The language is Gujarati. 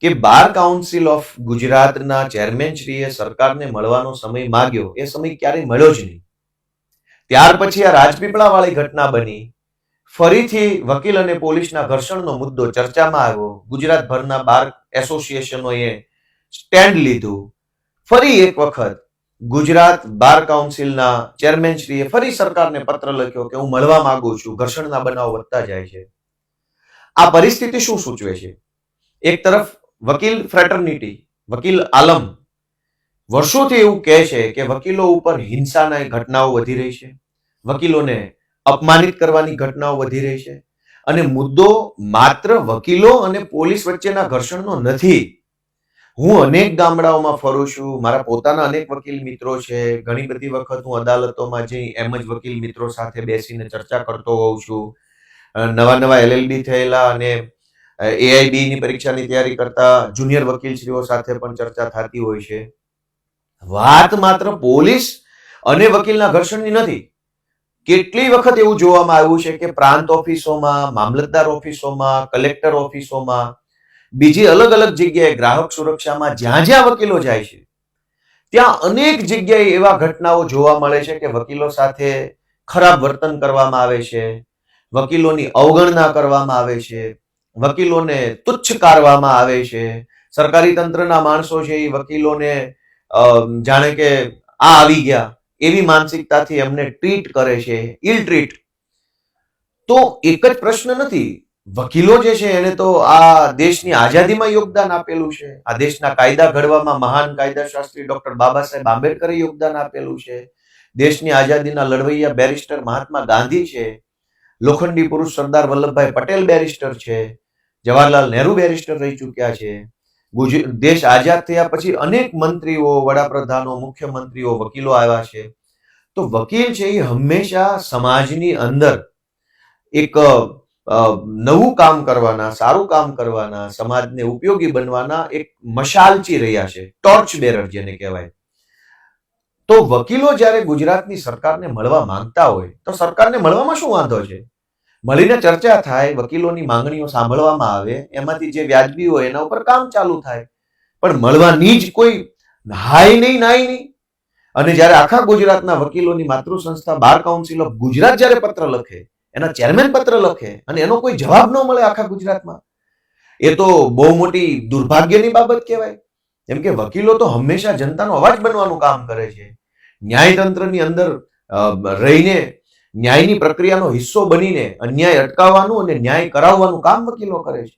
કે બાર કાઉન્સિલ ઓફ ગુજરાતના ચેરમેનશ્રીએ સરકારને મળવાનો સમય માગ્યો. એ સમય ક્યારેય મળ્યો જ નહીં. ત્યાર પછી આ રાજપીપળા વાળી ઘટના બની. ફરીથી વકીલ અને પોલીસના ઘર્ષણનો મુદ્દો ચર્ચામાં આવ્યો. ગુજરાતભરના બાર એસોસિએશનોએ સ્ટેન્ડ લીધું. ફરી એક વખત ગુજરાત બાર કાઉન્સિલના ચેરમેનશ્રીએ ફરી સરકારને પત્ર લખ્યો કે હું મળવા માંગુ છું. ઘર્ષણના બનાવ વધતા જાય છે. આ પરિસ્થિતિ શું સૂચવે છે? એક તરફ વકીલ ફ્રેટર્નિટી, વકીલ આલમ. વર્ષોથી એવું કહે છે કે વકીલો ઉપર હિંસાના ઘટનાઓ વધી રહી છે. વકીલોને અપમાનિત કરવાની ઘટનાઓ વધી રહી છે. અને મુદ્દો માત્ર વકીલો અને પોલીસ વચ્ચેના ઘર્ષણનો નથી. હું અનેક ગામડાઓમાં ફરું છું. મારા પોતાના અનેક વકીલ મિત્રો છે. ઘણી બધી વખત હું અદાલતોમાં જઈ એમ જ વકીલ મિત્રો સાથે બેસીને ચર્ચા કરતો હોઉં છું. નવા નવા એલએલબી થયેલા અને એઆઈબી ની પરીક્ષાની તૈયારી કરતા જુનિયર વકીલશ્રીઓ સાથે પણ ચર્ચા થતી હોય છે. વાત માત્ર પોલીસ અને વકીલના ઘર્ષણની નથી. કેટલી વખત એવું જોવામાં આવ્યું છે કે પ્રાંત ઓફિસોમાં, મામલતદાર ઓફિસોમાં, કલેક્ટર ઓફિસોમાં, બીજી અલગ અલગ જગ્યાએ ગ્રાહક સુરક્ષામાં જ્યાં જ્યાં વકીલો જાય છે, ત્યાં અનેક જગ્યાએ એવા ઘટનાઓ જોવા મળે છે કે વકીલો સાથે ખરાબ વર્તન કરવામાં આવે છે, વકીલોની અવગણના કરવામાં આવે છે વકીલોને તુચ્છ કારવામાં આવે છે. સરકારી તંત્રના માણસો છે, એ વકીલોને જાણે કે આ આવી ગયા એવી માનસિકતાથી એમને ટ્રીટ કરે છે ઇલ ટ્રીટ. તો એક જ પ્રશ્ન નથી, વકીલો જે છે એને તો આ દેશની આઝાદીમાં યોગદાન આપેલું છે, આ દેશના કાયદા ઘડવામાં મહાન કાયદા શાસ્ત્રી ડોક્ટર બાબા સાહેબ આંબેડકરે યોગદાન આપેલું છે, દેશની આઝાદીના લડવૈયા બેરિસ્ટર મહાત્મા ગાંધી છે, લોખંડી પુરુષ સરદાર વલ્લભભાઈ પટેલ બેરિસ્ટર છે જવાહરલાલ નહેરુ બેરિસ્ટર રહી ચૂક્યા છે. દેશ આઝાદ થયા પછી અનેક મંત્રીઓ, વડાપ્રધાનો, મુખ્યમંત્રીઓ, વકીલો આવ્યા છે. તો વકીલ છે એ હંમેશા સમાજની અંદર એક નવું કામ કરવાના, સારું કામ કરવાના, સમાજને ઉપયોગી બનવાના એક મશાલચી રહ્યા છે. ટોર્ચ બેરર જેને કહેવાય. તો વકીલો જ્યારે ગુજરાતની સરકારને મળવા માંગતા હોય, તો સરકારને મળવામાં શું વાંધો છે? મળીને ચર્ચા થાય, વકીલોની માંગણીઓ સાંભળવામાં આવે, એમાંથી જે વ્યાજબી હોય એના ઉપર કામ ચાલુ થાય. પણ મળવાની જ કોઈ હાય નહીં, નાય નહીં. અને જ્યારે આખા ગુજરાતના વકીલોની માતૃ સંસ્થા બાર કાઉન્સિલ ઓફ ગુજરાત જ્યારે પત્ર લખે, એના ચેરમેન પત્ર લખે, અને એનો કોઈ જવાબ ન મળે આખા ગુજરાતમાં, એ તો બહુ મોટી દુર્ભાગ્યની બાબત કહેવાય. કેમ કે વકીલો તો હંમેશા જનતાનો અવાજ બનવાનું કામ કરે છે. ન્યાયતંત્રની અંદર રહીને ન્યાયની પ્રક્રિયાનો હિસ્સો બનીને અન્યાય અટકાવવાનું અને ન્યાય કરાવવાનું કામ વકીલો કરે છે.